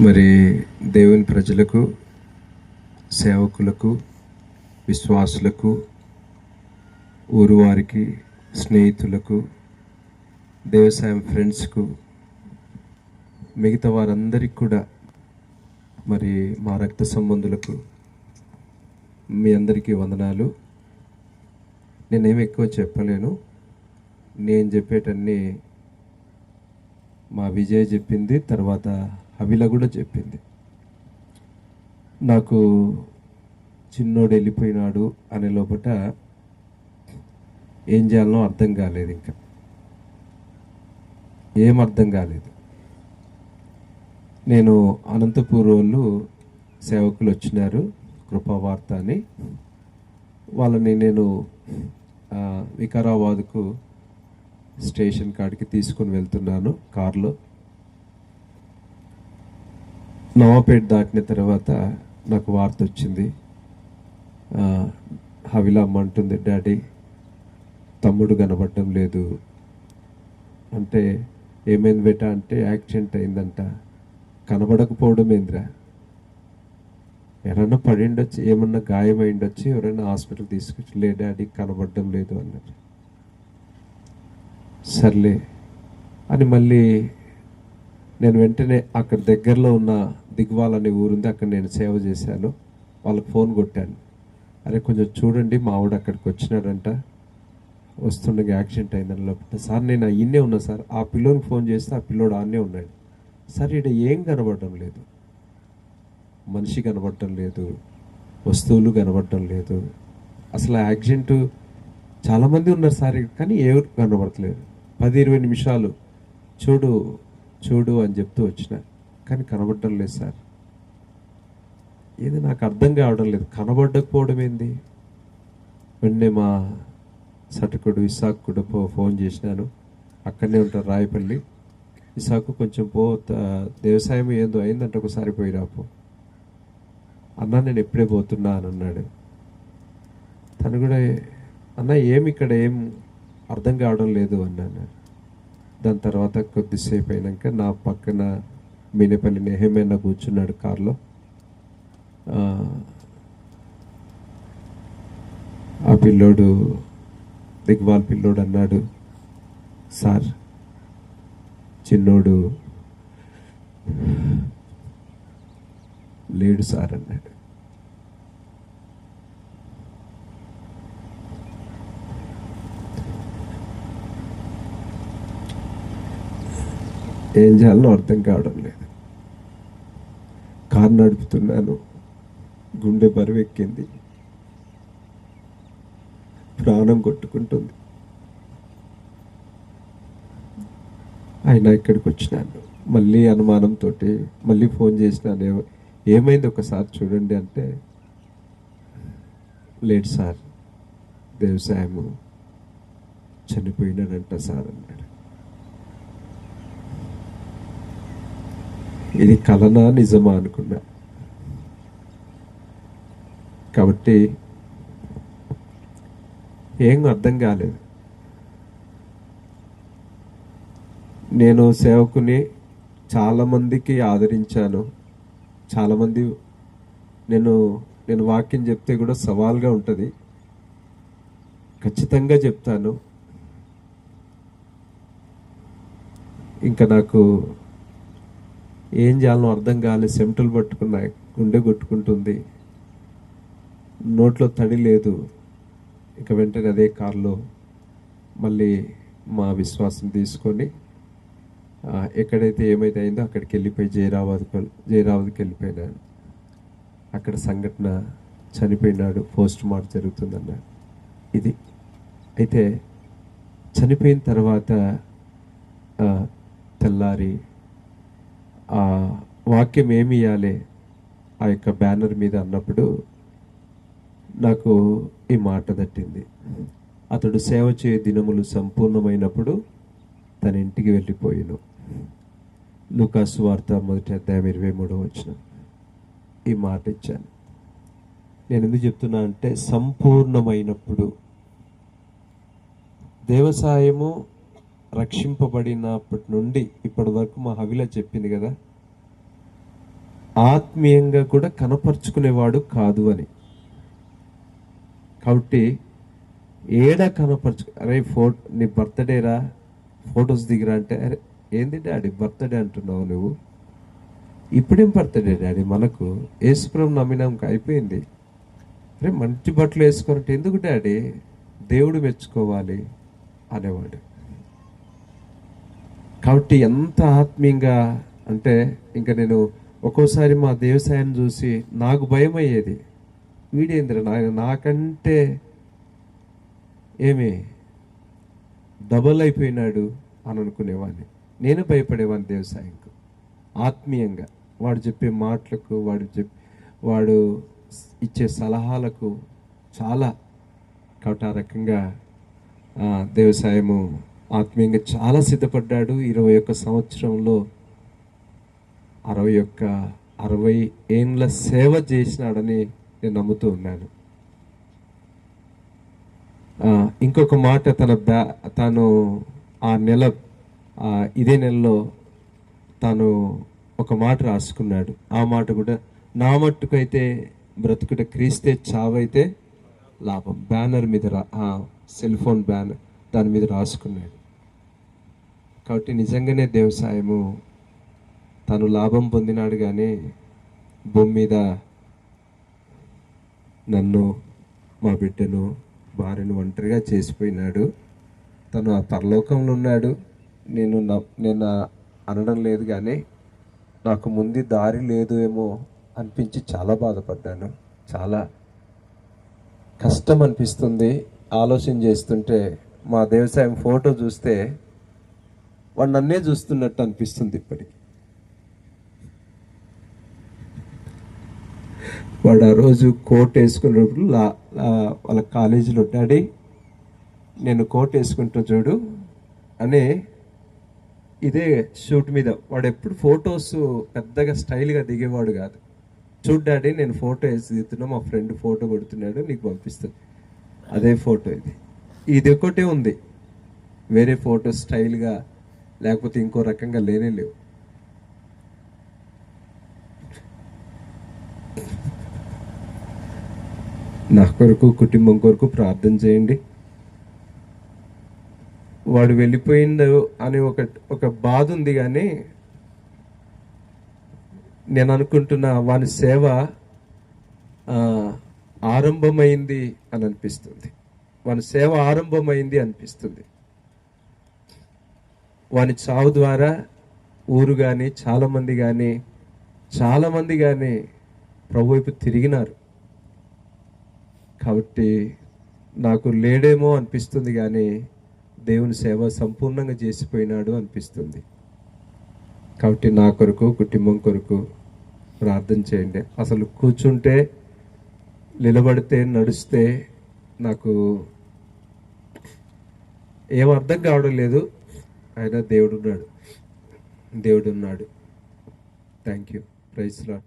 మరి దేవుని ప్రజలకు సేవకులకు విశ్వాసులకు ఊరు వారికి స్నేహితులకు దేవసాయం ఫ్రెండ్స్కు మిగతా వారందరికీ కూడా మరి మా రక్త సంబంధులకు మీ అందరికీ వందనాలు. నేనేం ఎక్కువ చెప్పలేను. నేను చెప్పేటన్నీ మా విజయ్ చెప్పింది తర్వాత అవిల కూడా చెప్పింది. నాకు చిన్నోడు వెళ్ళిపోయినాడు అనే లోపట ఏం చేయాలనో అర్థం కాలేదు ఇంకా. ఏం అర్థం కాలేదు. నేను అనంతపూర్ వాళ్ళు సేవకులు వచ్చినారు కృపావార్త అని. వాళ్ళని నేను వికారాబాద్కు స్టేషన్ కాడికి తీసుకొని వెళ్తున్నాను కార్లో. నవాపేట్ దాటిన తర్వాత నాకు వార్త వచ్చింది. హవిలమ్మ అంటుంది డాడీ తమ్ముడు కనబడటం లేదు. అంటే ఏమైంది బేటా? అంటే యాక్సిడెంట్ అయిందంట. కనబడకపోవడం ఏందిరా? ఎవరన్నా పడిండొచ్చు ఏమన్నా గాయమైండొచ్చు ఎవరైనా హాస్పిటల్ తీసుకొచ్చి లే డాడీ కనబడడం లేదు అన్నారు. సర్లే అని మళ్ళీ నేను వెంటనే అక్కడ దగ్గరలో ఉన్న దిగ్వాల్ అనే ఊరుంది. అక్కడ నేను సేవ చేశాను. వాళ్ళకి ఫోన్ కొట్టాను. అరే కొంచెం చూడండి మా ఆవిడ అక్కడికి వచ్చినాడంట. వస్తుండగా యాక్సిడెంట్ అయిందని లోపల. సార్ నేను ఇన్నే ఉన్నా సార్. ఆ పిల్లోనికి ఫోన్ చేస్తే ఆ పిల్లోడు ఆన్నే ఉన్నాడు. సార్ ఇక్కడ ఏం కనబడటం లేదు. మనిషి కనబడటం లేదు. వస్తువులు కనబడటం లేదు. అసలు యాక్సిడెంట్ చాలామంది ఉన్నారు సార్ కానీ ఎవరు కనబడట్లేదు. పది ఇరవై నిమిషాలు చూడు చూడు అని చెప్తూ వచ్చిన. కానీ కనబడటం లేదు సార్. ఇది నాకు అర్థం కావడం లేదు. కనబడకపోవడం ఏంది? వెంటనే మా సటకుడు ఇసాక్ కూడా పో ఫోన్ చేసినాను. అక్కడనే ఉంటారు రాయపల్లి. ఇసాకు కొంచెం పో వ్యవసాయం ఏందో అయిందంటే ఒకసారి పోయి రాపో అన్న నేను ఎప్పుడే పోతున్నా అని అన్నాడు. తను కూడా అన్న ఏమి ఇక్కడ ఏం అర్థం కావడం లేదు అన్నాను దాని తర్వాత కొద్దిసేపు అయినాక నా పక్కన మినపల్లి నెహమేన కూర్చున్నాడు కారులో. ఆ, ఆ పిల్లోడు దిగ్వాల్ పిల్లోడు అన్నాడు సార్ చిన్నోడు లేడు సార్ అన్నాడు. ఏం చేయాలో అర్థం కావడం లేదు. కారు నడుపుతున్నాను. గుండె బరువెక్కింది. ప్రాణం కొట్టుకుంటుంది. ఆయన ఇక్కడికి వచ్చినాను. మళ్ళీ అనుమానంతో మళ్ళీ ఫోన్ చేసినాను ఏమైంది ఒకసారి చూడండి అంటే లేడు సార్ దేవసాయము చనిపోయినాడంట సార్ అన్నాడు. ఇది కలనా నిజమా అనుకున్నా. కాబట్టి ఏం అర్థం కాలేదు. నేను సేవకుని చాలామందికి ఆదరించాను. చాలామంది నేను నేను వాక్యం చెప్తే కూడా సవాల్గా ఉంటుంది. ఖచ్చితంగా చెప్తాను. ఇంకా నాకు ఏం చేయాలో అర్థం కాలే సెమటలు పట్టుకున్నాయి గుండె కొట్టుకుంటుంది. నోట్లో తడి లేదు. ఇక వెంటనే అదే కారులో మళ్ళీ మా విశ్వాసం తీసుకొని ఎక్కడైతే ఏమైతే అయిందో అక్కడికి వెళ్ళిపోయి జయరాబాద్కి జయరాబాద్కి వెళ్ళిపోయినాను అక్కడ సంఘటన చనిపోయినాడు. పోస్ట్ మార్ట్ జరుగుతుందన్నాడు. ఇది. అయితే చనిపోయిన తర్వాత తెల్లారి వాక్యం ఏమి ఇవ్వాలి ఆ యొక్క బ్యానర్ మీద అన్నప్పుడు నాకు ఈ మాట దట్టింది అతడు సేవ చేయ దినములు సంపూర్ణమైనప్పుడు తన ఇంటికి వెళ్ళిపోయాను. లుకాసు వార్త మొదటి అధ్యాయం ఇరవై మూడో వచ్చిన ఈ మాట ఇచ్చాను. నేను ఎందుకు చెప్తున్నా అంటే సంపూర్ణమైనప్పుడు. దేవసాయము రక్షింపబడినప్పటి నుండి ఇప్పటి వరకు మా హవిల చెప్పింది కదా ఆత్మీయంగా కూడా కనపరుచుకునేవాడు కాదు అని. కాబట్టి ఏడ కనపరచు అరే ఫో నీ బర్త్డేరా ఫొటోస్ దిగిరా అంటే అరే ఏంది డాడీ బర్త్డే అంటున్నావు నువ్వు? ఇప్పుడేం బర్త్డే డాడీ మనకు? యేసుప్రభు నమ్మినాక అయిపోయింది. అరే మంచి బట్టలు వేసుకోరంటే ఎందుకు డాడీ? దేవుడు మెచ్చుకోవాలి అనేవాడు. కాబట్టి ఎంత ఆత్మీయంగా అంటే ఇంకా నేను ఒక్కోసారి మా దేవసాయాన్ని చూసి నాకు భయం అయ్యేది వీడేంద్ర నా నాకంటే ఏమి డబల్ అయిపోయినాడు అని అనుకునేవాడిని. నేను భయపడేవాడిని దేవసాయంకు. ఆత్మీయంగా వాడు చెప్పే మాటలకు వాడు చెప్ వాడు ఇచ్చే సలహాలకు చాలా కాబట్టి ఆ రకంగా దేవసాయము ఆత్మీయంగా చాలా సిద్ధపడ్డాడు. ఇరవై ఒక్క సంవత్సరంలో అరవై ఒక్క అరవై ఏండ్ల సేవ చేసినాడని నేను నమ్ముతూ ఉన్నాను. ఇంకొక మాట తన బ్యా తను ఆ నెల ఇదే నెలలో తాను ఒక మాట రాసుకున్నాడు. ఆ మాట కూడా నా మట్టుకైతే బ్రతుకుట క్రీస్తే చావైతే లాభం. బ్యానర్ మీద రా సెల్ ఫోన్ బ్యానర్. దాని మీద రాసుకున్నాడు. కాబట్టి నిజంగానే దేవసాయము తను లాభం పొందినాడు కానీ భూమి మీద నన్ను మా బిడ్డను భార్యను ఒంటరిగా చేసిపోయినాడు. తను ఆ పరలోకంలో ఉన్నాడు. నేను నేను అనడం లేదు కానీ నాకు ముందు దారి లేదు ఏమో అనిపించి చాలా బాధపడ్డాను. చాలా కష్టం అనిపిస్తుంది. ఆలోచన చేస్తుంటే మా దేవసాయం ఫోటో చూస్తే వాడు నన్నే చూస్తున్నట్టు అనిపిస్తుంది ఇప్పటికి. వాడు ఆ రోజు కోట్ వేసుకున్నప్పుడు లా వాళ్ళ కాలేజీలో డాడీ నేను కోట్ వేసుకుంటా చూడు అనే ఇదే షూట్ మీద. వాడు ఎప్పుడు ఫొటోస్ పెద్దగా స్టైల్గా దిగేవాడు కాదు. చూడు డాడీ నేను ఫోటో వేసి దిగుతున్నా మా ఫ్రెండ్ ఫోటో కొడుతున్నాడు నీకు పంపిస్తాను అదే ఫోటో ఇది. ఇది ఒకటే ఉంది. వేరే ఫోటో స్టైల్గా లేకపోతే ఇంకో రకంగా లేనే లేవు. నా కొరకు కుటుంబం కొరకు ప్రార్థన చేయండి. వాడు వెళ్ళిపోయిండు అనే ఒక ఒక బాధ ఉంది కానీ నేను అనుకుంటున్న వాని సేవ ఆరంభమైంది అని అనిపిస్తుంది. వాని సేవ ఆరంభమైంది అనిపిస్తుంది. వాని చావు ద్వారా ఊరు కానీ చాలామంది కానీ చాలామంది కానీ ప్రభు వైపు తిరిగినారు. కాబట్టి నాకు లేడేమో అనిపిస్తుంది కానీ దేవుని సేవ సంపూర్ణంగా చేసిపోయినాడు అనిపిస్తుంది. కాబట్టి నా కొరకు కుటుంబం కొరకు ప్రార్థన చేయండి. అసలు కూర్చుంటే నిలబడితే నడిస్తే నాకు ఏం అర్థం కావడం లేదు. ఆయన దేవుడున్నాడు. దేవుడున్నాడు. దేవుడు ఉన్నాడు థ్యాంక్ యూ ప్రైజ్ లాడ్